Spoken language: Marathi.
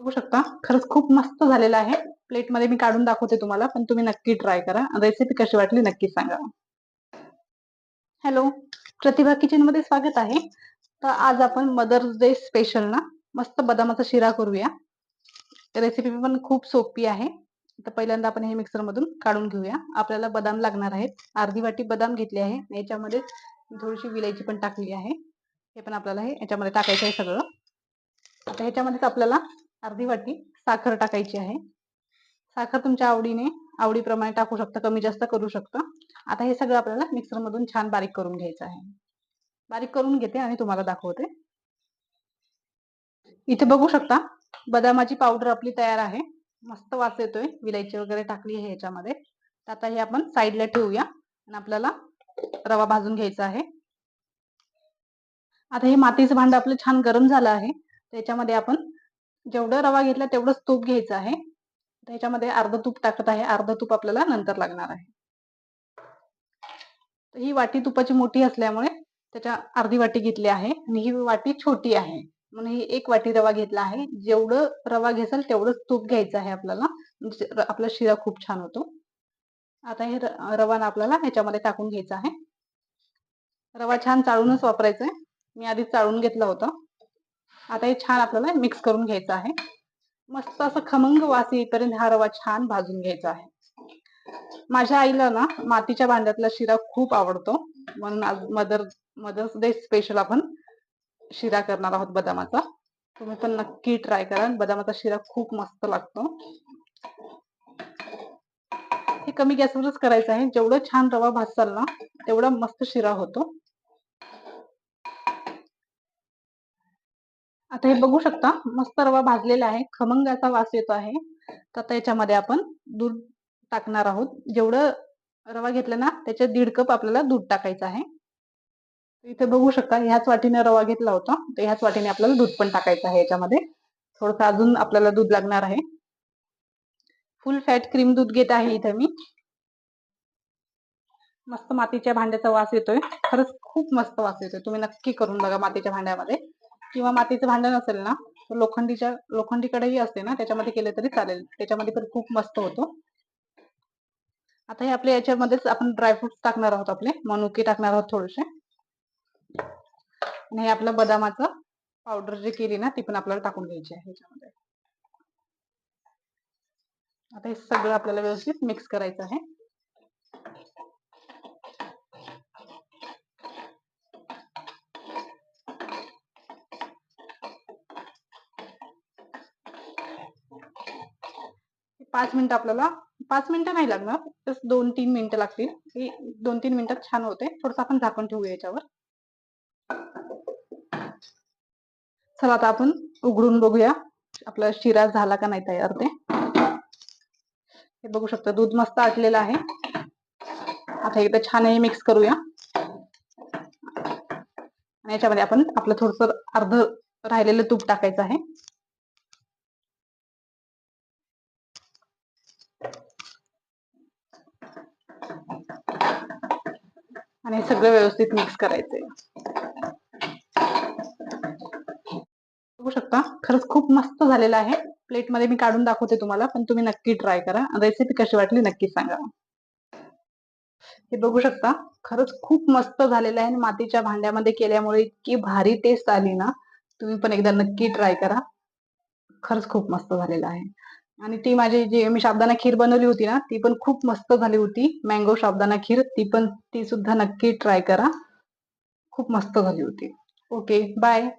बघू शकता. खरंच खूप मस्त झालेलं आहे. प्लेटमध्ये मी काढून दाखवते तुम्हाला पण तुम्ही नक्की ट्राय करा. रेसिपी कशी वाटली नक्की सांगा. हॅलो प्रतिभा किचनमध्ये स्वागत आहे. तर आज आपण मदर्स डे स्पेशल ना मस्त बदामाचा शिरा करूया. रेसिपी पण खूप सोपी आहे. तर पहिल्यांदा आपण हे मिक्सर मधून काढून घेऊया. आपल्याला बदाम लागणार आहेत. अर्धी वाटी बदाम घेतली आहे. याच्यामध्ये थोडीशी विलायची पण टाकली आहे. हे पण आपल्याला हे याच्यामध्ये टाकायचं आहे सगळं. आता ह्याच्यामध्येच आपल्याला अर्धी वाटी साखर टाकायची आहे. साखर तुमच्या आवडीने आवडीप्रमाणे टाकू शकता कमी जास्त करू शकता. आता हे सगळं आपल्याला मिक्सर मधून छान बारीक करून घ्यायचं आहे. बारीक करून घेते आणि तुम्हाला दाखवते. इथे बघू शकता बदामाची पावडर आपली तयार आहे. मस्त वास येतोय. विलायची वगैरे टाकली आहे ह्याच्यामध्ये आता हे आपण साईडला ठेवूया आणि आपल्याला रवा भाजून घ्यायचा आहे. आता हे मातीचं भांड आपलं छान गरम झालं आहे. त्याच्यामध्ये आपण जेवढं रवा घेतला तेवढंच तूप घ्यायचं आहे. त्याच्यामध्ये अर्ध तूप टाकत आहे. अर्ध तूप आपल्याला नंतर लागणार आहे. ही वाटी तुपाची मोठी असल्यामुळे त्याच्या अर्धी वाटी घेतली आहे आणि ही वाटी छोटी आहे. म्हणून ही एक वाटी रवा घेतला आहे. जेवढं रवा घेसाल तेवढंच तूप घ्यायचं आहे आपल्याला. म्हणजे आपला शिरा खूप छान होतो. आता हे रवा आपल्याला ह्याच्यामध्ये टाकून घ्यायचा आहे. रवा छान चाळूनच वापरायचा आहे मी आधी चाळून घेतला होता. आता हे छान आपल्याला मिक्स करून घ्यायचं आहे. मस्त असं खमंग वास येईपर्यंत हा रवा छान भाजून घ्यायचा आहे. माझ्या आईला ना मातीच्या भांड्यातला शिरा खूप आवडतो. म्हणून आज मदर मदर्स डे स्पेशल आपण शिरा करणार आहोत बदामाचा. तुम्ही पण नक्की ट्राय करा. बदामाचा शिरा खूप मस्त लागतो. हे कमी गॅसवरच करायचं आहे. जेवढं छान रवा भाजसाल ना तेवढा मस्त शिरा होतो. आता हे बघू शकता मस्त रवा भाजलेला आहे खमंगाचा वास येतो आहे. तर आता याच्यामध्ये आपण दूध टाकणार आहोत. जेवढं रवा घेतला ना त्याच्या दीड कप आपल्याला दूध टाकायचं आहे. इथे बघू शकता ह्याच वाटीने रवा घेतला होता. तर ह्याच वाटीने आपल्याला दूध पण टाकायचं आहे याच्यामध्ये. थोडस अजून आपल्याला दूध लागणार आहे. फुल फॅट क्रीम दूध घेत आहे इथे मी. मस्त मातीच्या भांड्याचा वास येतोय. खरंच खूप मस्त वास येतोय. तुम्ही नक्की करून बघा मातीच्या भांड्यामध्ये. किंवा मातीचं भांडण असेल ना लोखंडीच्या लोखंडी असते ना त्याच्यामध्ये केले तरी चालेल. त्याच्यामध्ये पण खूप मस्त होतो. आता हे आपल्या याच्यामध्येच आपण ड्रायफ्रुट्स टाकणार आहोत आपले. मनुके टाकणार आहोत थोडेसे. आणि हे आपलं बदामाचं पावडर जे केली ना ती पण आपल्याला टाकून घ्यायची आहे ह्याच्यामध्ये. आता हे सगळं आपल्याला व्यवस्थित मिक्स करायचं आहे. पाच मिनिटं आपल्याला पाच मिनिटं नाही लागणार जस्ट दोन तीन मिनिटं लागतील. दोन तीन मिनिटात छान होते. थोडस आपण झाकण ठेवूया याच्यावर. चला आता आपण उघडून बघूया. आपला शिरा झाला का नाही तयार ते. हे बघू शकता दूध मस्त आटलेलं आहे. आता एकदा छान हे मिक्स करूया. आणि याच्यामध्ये आपण आपलं थोडस अर्ध राहिलेलं तूप टाकायचं आहे. आणि सगळं व्यवस्थित मिक्स करायचंय. बघू शकता खरंच खूप मस्त झालेलं आहे. प्लेटमध्ये मी काढून दाखवते तुम्हाला पण तुम्ही नक्की ट्राय करा. रेसिपी कशी वाटली नक्की सांगा. हे बघू शकता खरंच खूप मस्त झालेलं आहे आणि मातीच्या भांड्यामध्ये केल्यामुळे इतकी भारी टेस्ट आली ना तुम्ही पण एकदा नक्की ट्राय करा. खरंच खूप मस्त झालेलं आहे. आणि ती माझी जी मी शाबदाना खीर बनवली होती ना ती पण खूप मस्त झाली होती. मँगो शाबदाना खीर ती पण ती सुद्धा नक्की ट्राय करा. खूप मस्त झाली होती. Okay bye